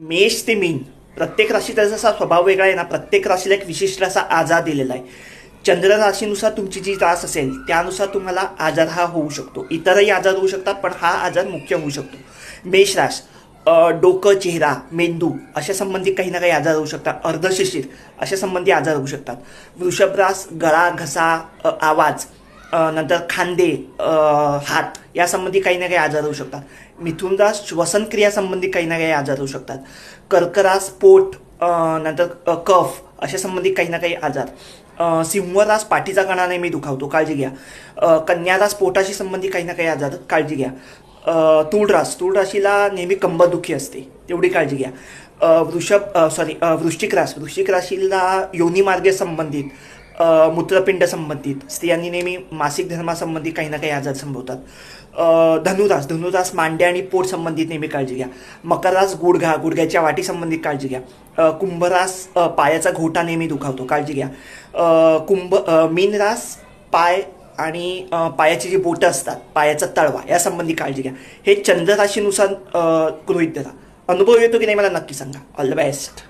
मेष ते मीन. प्रत्येक राशीचा जसा स्वभाव वेगळा आहे ना प्रत्येक राशीला एक विशिष्ट असा आजार दिलेला आहे. चंद्र राशीनुसार तुमची जी त्रास असेल त्यानुसार तुम्हाला आजार हा होऊ शकतो. इतरही आजार होऊ शकतात पण हा आजार मुख्य होऊ शकतो. मेष रास डोकं चेहरा मेंदू अशा संबंधी काही ना काही आजार होऊ शकतात. अर्धशिशिर अशा संबंधी आजार होऊ शकतात. वृषभ रास गळा घसा आवाज नंतर खांदे हात यासंबंधी काही ना काही आजार होऊ शकतात. मिथुनरास श्वसनक्रियासंबंधी काही ना काही आजार होऊ शकतात. कर्करास पोट नंतर कफ अशा संबंधी काही ना काही आजार. सिंहरास पाठीचा कणा नेहमी दुखावतो काळजी घ्या. कन्यारास पोटाशी संबंधी काही ना काही आजार काळजी घ्या. तुळरास तुळराशीला नेहमी कंबरदुखी असते तेवढी काळजी घ्या. वृषभ सॉरी वृश्चिक रास वृश्चिक राशीला योनिमार्गे संबंधित मूत्रपिंड संबंधित. स्त्रियांनी नेहमी मासिक धर्मासंबंधी काही ना काही आजार संभवतात. धनुरास धनुरास मांड्या आणि पोट संबंधित नेहमी काळजी घ्या. मकरास गुडघा गुडघ्याच्या वाटी संबंधित काळजी घ्या. कुंभरास पायाचा घोटा नेहमी दुखावतो काळजी घ्या. कुंभ मीनरास पाय आणि पायाची जी बोटं असतात पायाचा तळवा यासंबंधी काळजी घ्या. हे चंद्र राशीनुसार धरा. अनुभव येतो की नाही मला नक्की सांगा. All the best